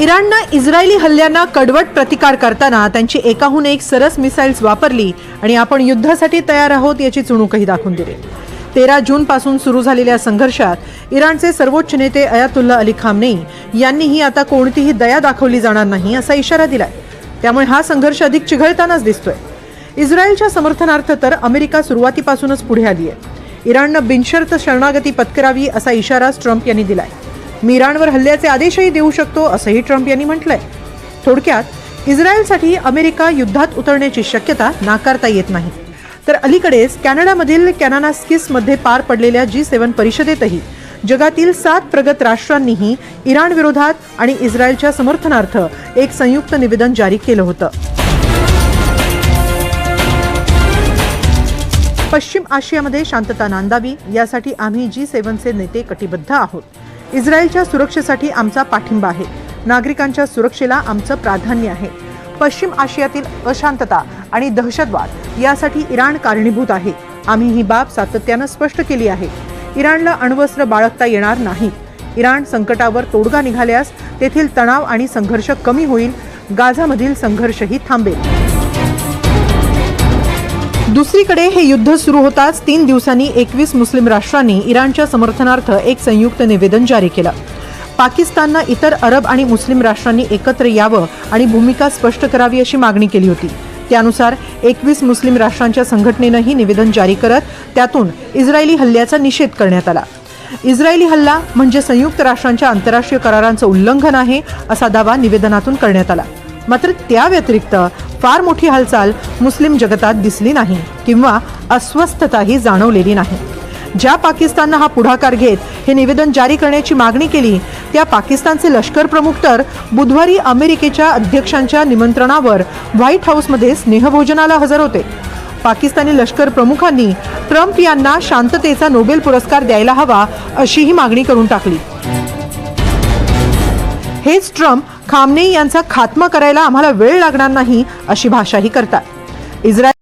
इराणनं इस्रायली हल्ल्यांना कडवट प्रतिकार करताना त्यांची एकाहून एक सरस मिसाईल्स वापरली आणि आपण युद्धासाठी तयार आहोत याची चुणूकही दाखवून दिली. तेरा जूनपासून सुरू झालेल्या संघर्षात इराणचे सर्वोच्च नेते अयातुल्ला अली खामनेई यांनीही आता कोणतीही दया दाखवली जाणार नाही असा इशारा दिलाय. त्यामुळे हा संघर्ष अधिक चिघळतानाच दिसतोय. इस्रायलच्या समर्थनार्थ तर अमेरिका सुरुवातीपासूनच पुढे आली आहे इराणनं बिनशर्त शरणागती पत्करावी असा इशाराच ट्रम्प यांनी दिलाय. मी इराणवर हल्ल्याचे आदेशही देऊ शकतो असंही ट्रम्प यांनी म्हटलंय. थोडक्यात इस्रायलसाठी अमेरिका युद्धात उतरण्याची शक्यता नाकारता येत नाही. तर अलीकडेच कॅनडामधील कॅनानास्किसमध्ये पार पडलेल्या जी सेव्हन परिषदेतही जगातील सात प्रगत राष्ट्रांनीही इराण विरोधात आणि इस्रायलच्या समर्थनार्थ एक संयुक्त निवेदन जारी केलं होतं. पश्चिम आशियामध्ये शांतता नांदावी यासाठी आम्ही जी सेव्हनचे नेते कटिबद्ध आहोत. इस्रायलच्या सुरक्षेसाठी आमचा पाठिंबा आहे. नागरिकांच्या सुरक्षेला आमचं प्राधान्य आहे. पश्चिम आशियातील अशांतता आणि दहशतवाद यासाठी इराण कारणीभूत आहे. आम्ही ही बाब सातत्यानं स्पष्ट केली आहे. इराणला अण्वस्त्र बाळगता येणार नाही. इराण संकटावर तोडगा निघाल्यास तेथील तणाव आणि संघर्ष कमी होईल. गाझामधील संघर्षही थांबेल. दुसरीकडे हे युद्ध सुरू होताच तीन दिवसांनी एकवीस मुस्लिम राष्ट्रांनी इराणच्या समर्थनार्थ एक संयुक्त निवेदन जारी केलं. पाकिस्ताननं इतर अरब आणि मुस्लिम राष्ट्रांनी एकत्र यावं आणि भूमिका स्पष्ट करावी अशी मागणी केली होती. त्यानुसार एकवीस मुस्लिम राष्ट्रांच्या संघटनेनंही निवेदन जारी करत त्यातून इस्रायली हल्ल्याचा निषेध करण्यात आला. इस्रायली हल्ला म्हणजे संयुक्त राष्ट्रांच्या आंतरराष्ट्रीय करारांचं उल्लंघन आहे असा दावा निवेदनातून करण्यात आला. मात्र त्या व्यतिरिक्त फार मोठी हालचाल मुस्लिम जगतात दिसली नाही किंवा अस्वस्थताही जाणवलेली नाही. ज्या पाकिस्ताननं हा पुढाकार घेत हे निवेदन जारी करण्याची मागणी केली त्या पाकिस्तानचे लष्कर प्रमुख तर बुधवारी अमेरिकेच्या अध्यक्षांच्या निमंत्रणावर व्हाईट हाऊसमध्ये स्नेहभोजनाला हजर होते. पाकिस्तानी लष्कर प्रमुखांनी ट्रम्प यांना शांततेचा नोबेल पुरस्कार द्यायला हवा अशीही मागणी करून टाकली. हेच ट्रम्प खामने यांचा खात्मा करायला आम्हाला वेळ लागणार नाही अशी भाषाही करतात. इस्रायल